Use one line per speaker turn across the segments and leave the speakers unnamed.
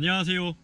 안녕하세요.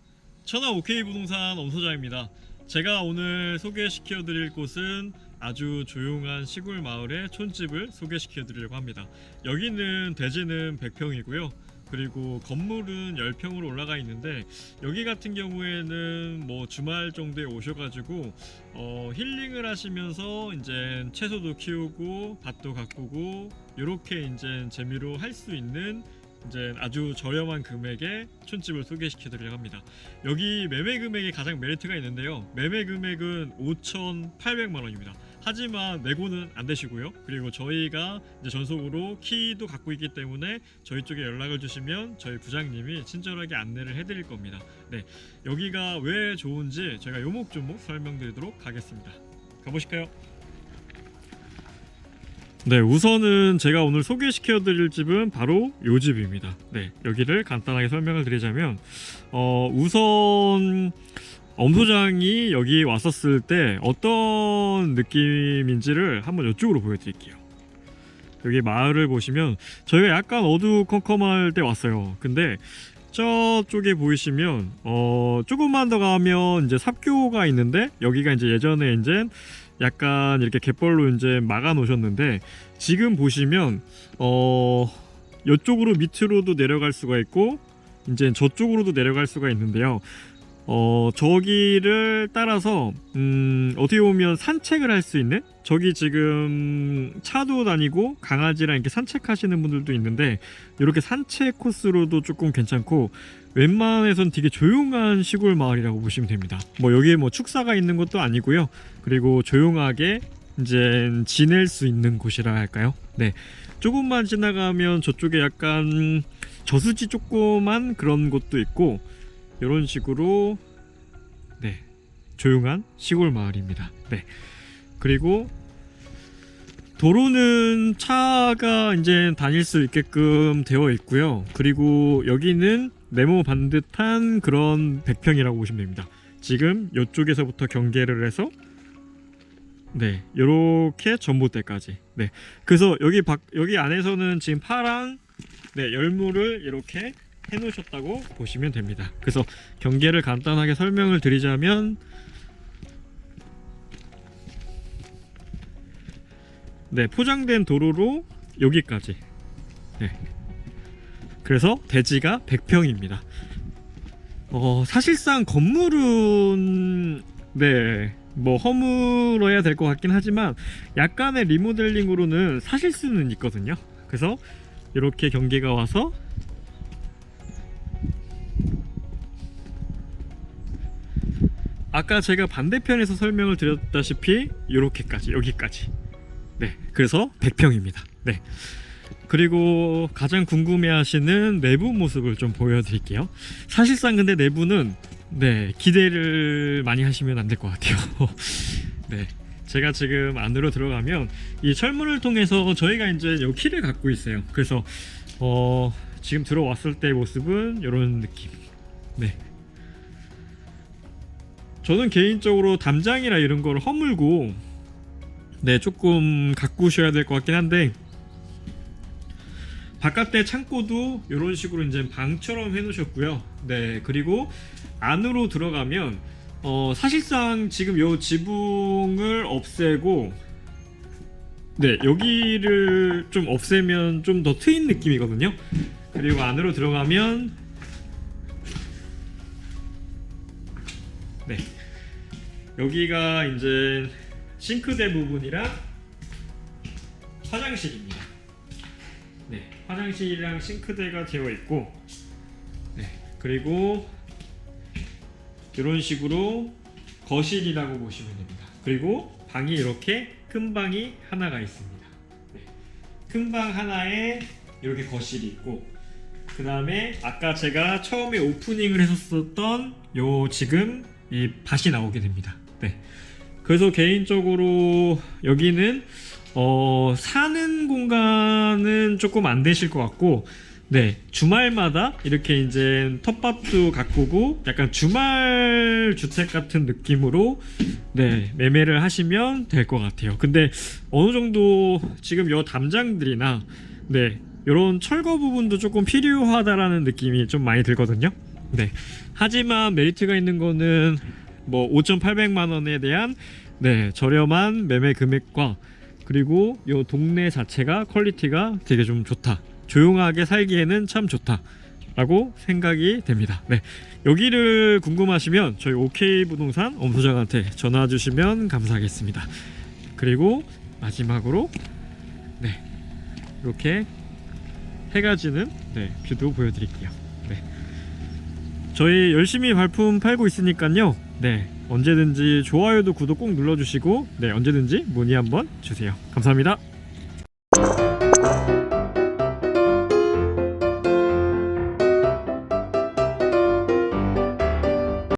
천하 OK 부동산 엄소장입니다. 제가 오늘 소개시켜 드릴 곳은 아주 조용한 시골 마을의 촌집을 소개시켜 드리려고 합니다. 여기는 대지는 100평이고요. 그리고 건물은 10평으로 올라가 있는데 여기 같은 경우에는 뭐 주말 정도에 오셔가지고 어, 힐링을 하시면서 이제 채소도 키우고 밭도 가꾸고 이렇게 이제 재미로 할 수 있는 이제 아주 저렴한 금액의 촌집을 소개시켜 드리려고 합니다. 여기 매매 금액에 가장 메리트가 있는데요. 매매 금액은 5,800만 원입니다. 하지만 내고는 안 되시고요. 그리고 저희가 이제 전속으로 키도 갖고 있기 때문에 저희 쪽에 연락을 주시면 저희 부장님이 친절하게 안내를 해드릴 겁니다. 네, 여기가 왜 좋은지 제가 요목조목 설명드리도록 하겠습니다. 가보실까요? 네, 우선은 제가 오늘 소개시켜 드릴 집은 바로 요 집입니다. 네, 여기를 간단하게 설명을 드리자면 어, 우선 엄소장이 여기 왔었을 때 어떤 느낌인지를 한번 이쪽으로 보여드릴게요. 여기 마을을 보시면 저희가 약간 어두컴컴할 때 왔어요. 근데 저쪽에 보이시면 어 조금만 더 가면 이제 삽교가 있는데 여기가 이제 예전에 이제 약간 이렇게 갯벌로 이제 막아 놓으셨는데 지금 보시면 어 이쪽으로 밑으로도 내려갈 수가 있고 이제 저쪽으로도 내려갈 수가 있는데요. 어 저기를 따라서 음 어떻게 보면 산책을 할 수 있는 저기 지금 차도 다니고 강아지랑 이렇게 산책하시는 분들도 있는데 이렇게 산책 코스로도 조금 괜찮고 웬만해선 되게 조용한 시골 마을이라고 보시면 됩니다. 뭐 여기에 뭐 축사가 있는 것도 아니고요. 그리고 조용하게 이제 지낼 수 있는 곳이라 할까요? 네. 조금만 지나가면 저쪽에 약간 저수지 조그만 그런 곳도 있고 이런 식으로 네. 조용한 시골 마을입니다. 네. 그리고 도로는 차가 이제 다닐 수 있게끔 되어 있고요. 그리고 여기는 네모 반듯한 그런 백평이라고 보시면 됩니다. 지금 이쪽에서부터 경계를 해서 네, 요렇게 전봇대까지. 네. 그래서 여기 밖 여기 안에서는 지금 파랑 네, 열무를 이렇게 해 놓으셨다고 보시면 됩니다. 그래서 경계를 간단하게 설명을 드리자면 네, 포장된 도로로 여기까지. 네. 그래서 대지가 100평입니다. 어, 사실상 건물은 네, 뭐 허물어야 될 것 같긴 하지만 약간의 리모델링으로는 사실 수는 있거든요. 그래서 이렇게 경계가 와서 아까 제가 반대편에서 설명을 드렸다시피 이렇게까지 여기까지. 네 그래서 100평입니다. 네. 그리고 가장 궁금해하시는 내부 모습을 좀 보여드릴게요. 사실상 근데 내부는 네 기대를 많이 하시면 안 될 것 같아요. 네. 제가 지금 안으로 들어가면 이 철문을 통해서 저희가 이제 요 키를 갖고 있어요. 그래서 어 지금 들어왔을 때 모습은 이런 느낌. 네 저는 개인적으로 담장이나 이런 걸 허물고 네 조금 가꾸셔야 될 것 같긴 한데 바깥에 창고도 이런 식으로 이제 방처럼 해놓으셨고요. 네 그리고 안으로 들어가면 어 사실상 지금 요 지붕을 없애고 네 여기를 좀 없애면 좀 더 트인 느낌이거든요. 그리고 안으로 들어가면 네 여기가 이제 싱크대 부분이랑 화장실입니다. 네, 화장실이랑 싱크대가 되어 있고, 네, 그리고 이런 식으로 거실이라고 보시면 됩니다. 그리고 방이 이렇게 큰 방이 하나가 있습니다. 네, 큰방 하나에 이렇게 거실이 있고, 그 다음에 아까 제가 처음에 오프닝을 했었던 요 지금 이 밭이 나오게 됩니다. 네. 그래서 개인적으로 여기는 어, 사는 공간은 조금 안 되실 것 같고, 네 주말마다 이렇게 이제 텃밭도 가꾸고 약간 주말 주택 같은 느낌으로 네 매매를 하시면 될 것 같아요. 근데 어느 정도 지금 요 담장들이나 네 이런 철거 부분도 조금 필요하다라는 느낌이 좀 많이 들거든요. 네. 하지만 메리트가 있는 거는 뭐 5,800만 원에 대한 네, 저렴한 매매 금액과 그리고 요 동네 자체가 퀄리티가 되게 좀 좋다. 조용하게 살기에는 참 좋다. 라고 생각이 됩니다. 네. 여기를 궁금하시면 저희 OK 부동산 엄소장한테 전화 주시면 감사하겠습니다. 그리고 마지막으로 네. 이렇게 해가 지는 네, 뷰도 보여드릴게요. 네. 저희 열심히 발품 팔고 있으니까요. 네. 언제든지 좋아요도 구독 꼭 눌러주시고 네 언제든지 문의 한번 주세요. 감사합니다.